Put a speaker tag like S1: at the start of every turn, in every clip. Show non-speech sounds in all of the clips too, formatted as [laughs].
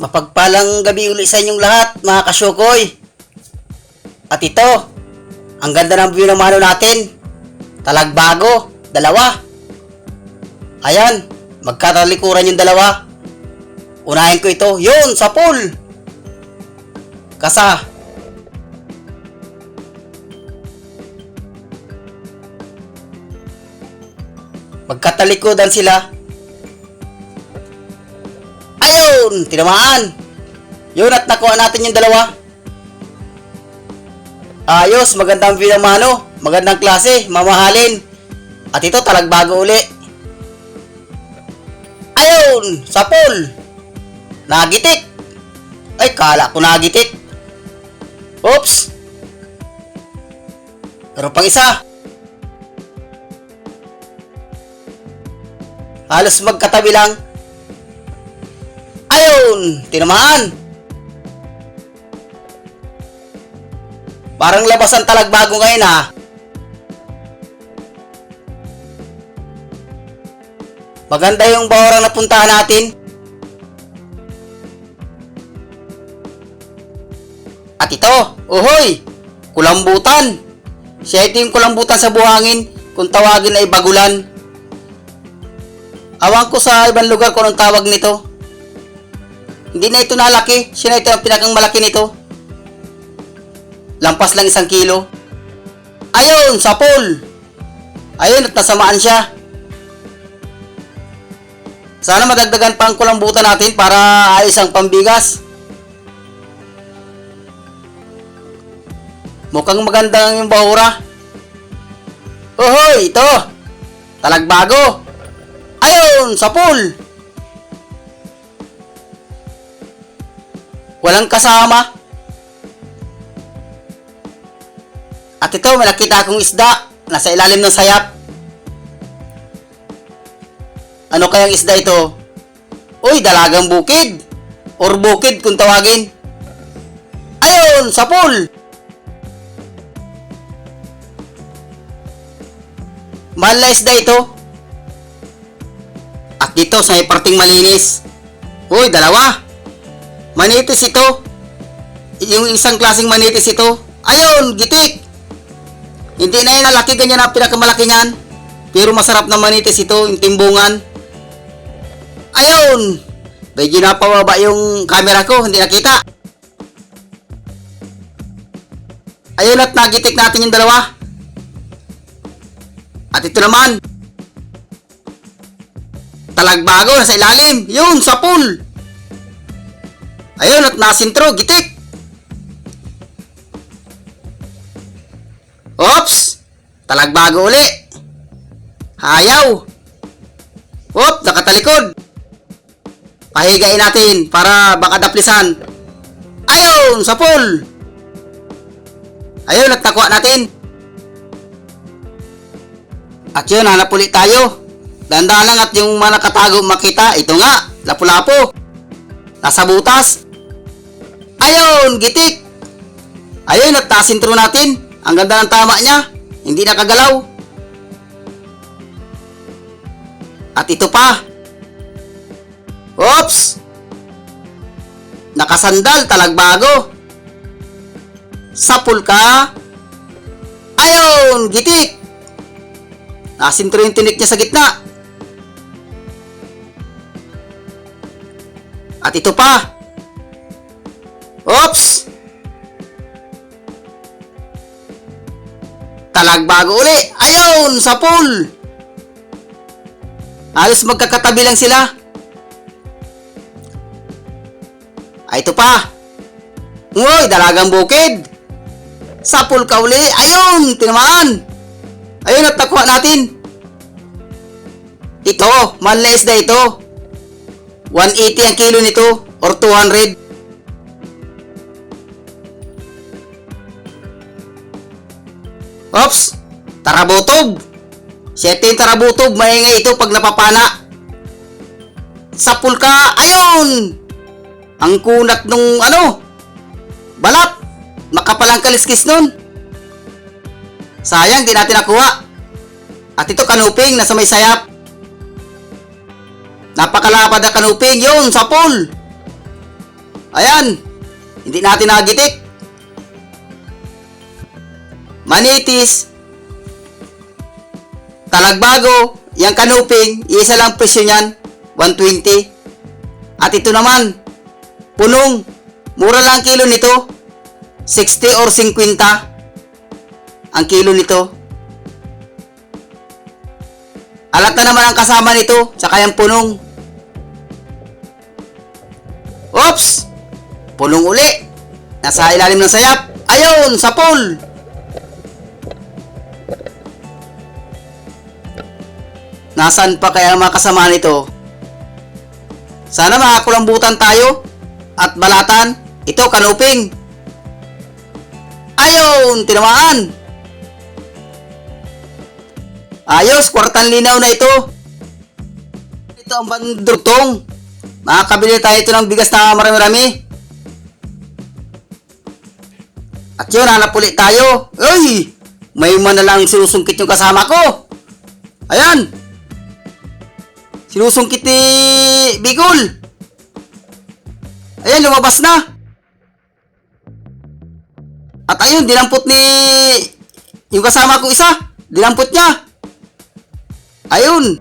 S1: Mapagpalang gabi uli sa inyong lahat, mga kasyukoy. At ito, ang ganda ng view ng mano natin. Talagbago, dalawa. Ayan, magkatalikuran yung dalawa. Unahin ko ito, yun, sa pool. Kasa. Magkatalikudan sila. Ayun! Tinamaan! Yun at nakuha natin yung dalawa. Ayos, magandang view ng mano. Magandang klase, mamahalin. At ito talagbago uli. Ayun! Sa pool! Nagitik! Ay, kala ko nagitik. Oops! Pero pang isa. Halos magkatabi lang. Ayun! Tinamaan! Parang labas ang talagbago ngayon ha. Maganda yung bahorang napuntahan natin. At ito, uhoy! Kulambutan! Siya ito yung kulambutan sa buhangin kung tawagin ay bagulan. Awan ko sa ibang lugar kung anong tawag nito. Hindi na ito nalaki. Siya na ito ang pinakang malaki nito. Lampas lang isang kilo. Ayun, sa pool. Ayun, at nasamaan siya. Sana madagdagan pa ang kulambutan natin para ayos ang pambigas. Mukhang maganda yung bahura. Ohoy, ito. Talagbago. Ayun, sa pool. Walang kasama. At ito, may nakita akong isda. Nasa ilalim ng sayap. Ano kayang isda ito? Uy, dalagang bukid. Or bukid kung tawagin. Ayun, sa pool. Mahal na isda ito. At dito sa may parting malinis. Uy, dalawa. Manitis ito. Yung isang klaseng manitis ito. Ayun, gitik. Hindi na yan laki ganyan ang pinakamalaki. Pero masarap na manitis ito, yung timbungan. Ayun. Medyo napababa yung camera ko, hindi nakita. Ayun at nagitik natin yung dalawa. At ito naman. Talagbago, nasa ilalim. Yun, sa pool. Ayun, at nasintro, gitik. Oops! Talagbago uli. Hayaw. Oop, nakatalikod. Pahigain natin para baka daplisan. Ayun, sa pool. Ayun, nakuha natin. At yun, hanap ulit tayo. Danda lang at yung mga nakatago makita, ito nga, lapu-lapo. Nasa butas. Ayun, gitik. Ayun, at nasintro natin. Ang ganda ng tama niya. Hindi nakagalaw. At ito pa. Oops! Nakasandal, talagbago. Sapul ka. Ayun, gitik. Nasintro yung tinik niya sa gitna. At ito pa. Oops! Talagbago uli. Ayun, sa pool. Halos magkakatabi lang sila. Ay, ito pa. Uy, dalagang bukid. Sa pool ka uli. Ayun, tinamaan. Ayun, at nakuha natin. Ito, manlays na ito. 180 ang kilo nito or 200. Ops! Tarabutob! Siyete yung tarabutob, maingay ito pag napapana. Sa pulka, ayun! Ang kunat nung ano? Balat! Makapalang kaliskis nun. Sayang, di natin nakuha. At ito kanuping, nasa may sayap. Napakalapad na kanuping, yun, sa pool. Ayan. Hindi natin nagitik. Manitis. Talagbago. Yang kanuping. Isa lang presyo niyan. 120. At ito naman. Punong. Mura lang ang kilo nito. 60 or 50. Ang kilo nito. Alat na naman ang kasama nito. Tsaka yung punong. Oops! Punong uli. Nasa ilalim ng sayap. Ayun! Sa pool! Nasaan pa kaya ang mga kasama nito? Sana makakulambutan tayo at balatan. Ito, kanuping. Ayun! Tinamaan! Ayos, kwartan linaw na ito. Ito ang bandurtong. Makakabili tayo ito ng bigas na marami-rami. At yun, hanap ulit tayo. Uy! May man na lang sinusungkit yung kasama ko. Ayan! Sinusungkit ni Bigol. Ayan, lumabas na. At ayun, dinampot ni yung kasama ko isa. Dinampot niya. Ayun.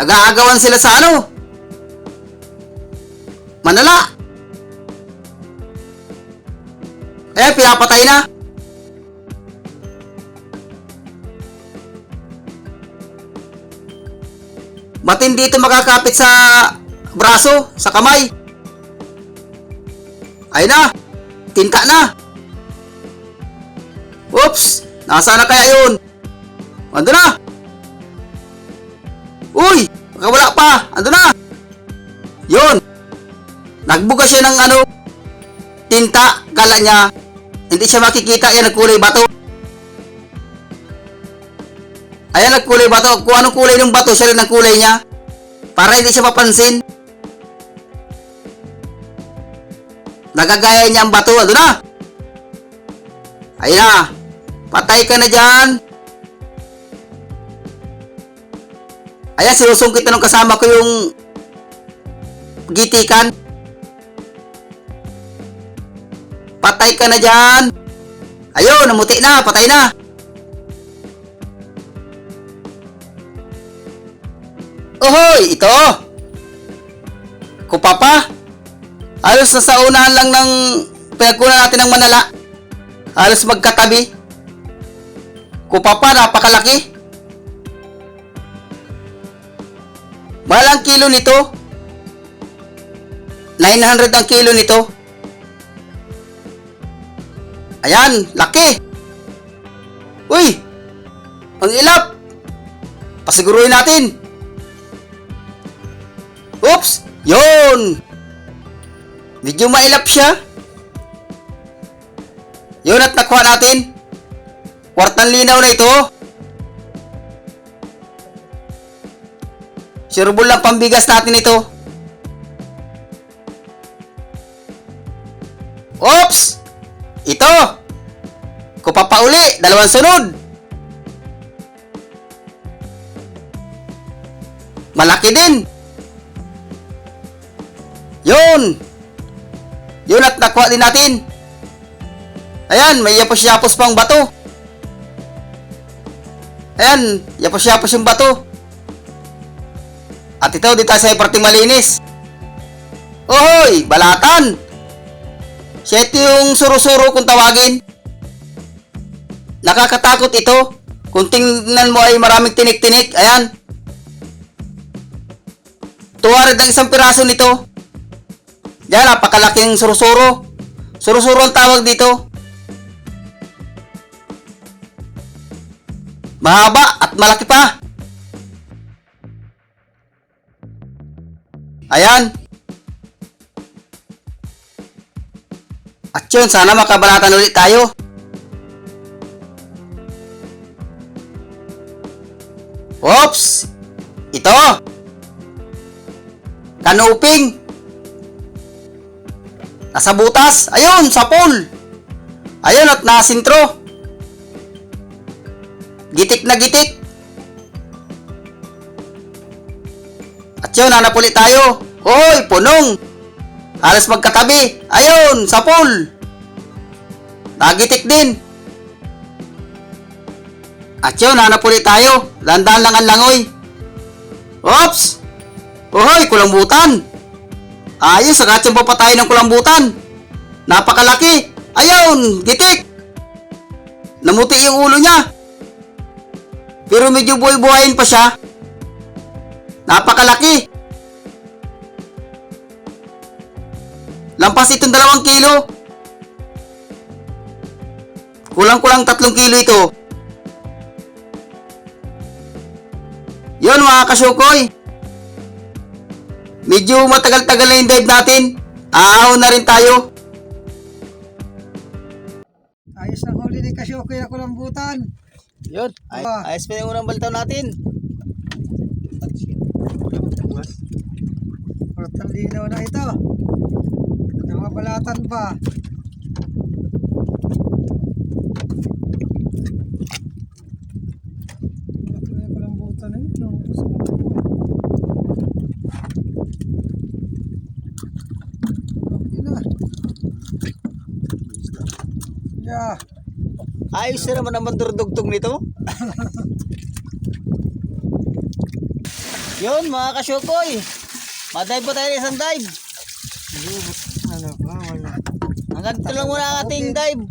S1: Nag-aagawan sila sa ano? Manala. Eh, pinapatay na. Ba't hindi ito makakapit sa braso, sa kamay? Ay na. Tinta na. Oops. Nasaan na kaya yun? Ando na. Uy! Wala pa! Ando na! Yun! Nagbuga siya ng ano, tinta, kala niya, hindi siya makikita, yan nagkulay bato. Ayan, nagkulay bato. Kung anong kulay ng bato, siya rin ang kulay niya. Para hindi siya mapansin. Nagagaya niya ang bato. Ando na! Ayun na! Patay ka na dyan! Ayan, sinusungkit na nung kasama ko yung gitikan. Patay ka na dyan. Ayun, namuti na, patay na. Ohoy, ito. Kupapa. Halos na sa unahan lang ng pinagkunan natin ng manala. Halos magkatabi. Kupapa, napakalaki. Mahal ang kilo nito. 900 ang kilo nito. Ayan, laki. Uy! Ang ilap. Pasiguruhin natin. Yun! Medyo mailap siya. Yun at nakuha natin. Kwartang linaw na ito. Sureball lang pambigas natin ito. Oops! Ito! Kupapauli, dalawang sunod. Malaki din. Yun! Yun at nakuha din natin. Ayan, may yapos-yapos pang bato. Ayan, yapos-yapos yung bato. At ito, di tayo sa parting malinis. Ohoy, balatan! Siya ito yung suro-suro kung tawagin. Nakakatakot ito. Kung tingnan mo ay maraming tinik-tinik. Ayan. Tuwarid ang isang piraso nito. Yan, napakalaking suro-suro. Suro-suro ang tawag dito. Mahaba at malaki pa. Ayan. At yun, sana makabalatan ulit tayo. Oops! Ito! Kanuping! Nasa butas! Ayun! Sa pool! Ayun at nasintro! Gitik na gitik! At yun, hanap ulit tayo. Hoy, punong! Halos magkatabi. Ayun, sa pool. Nagitik din. At yun, hanap ulit tayo. Landaan lang ang langoy. Oops! Ohoy, kulambutan! Ayos, agad pa tayo ng kulambutan. Napakalaki. Ayun, gitik. Namuti yung ulo niya. Pero medyo buhay-buhayin pa siya. Napakalaki. Lampas itong dalawang kilo. Kulang-kulang tatlong kilo ito. Yun mga kasyukoy. Medyo matagal-tagal na yung dive natin. Aahon na rin tayo.
S2: Ayos ang huli ni Kasyokoy na kulambutan.
S1: Yun. Ay,
S2: Ah.
S1: ayos pa yung unang balitaw natin.
S2: Purtang linaw na ito. Namabalatan pa. Laki na yung kulambutan na yun. no? Gusto ko na yun. Laki na. Yeah.
S1: Ayos na naman ang mandurdugtong nito. [laughs] Yun mga kasyukoy. Madive pa tayo ng isang dive.
S2: Ano? Wala.
S1: Hanggang dito lang muna ang ating dive.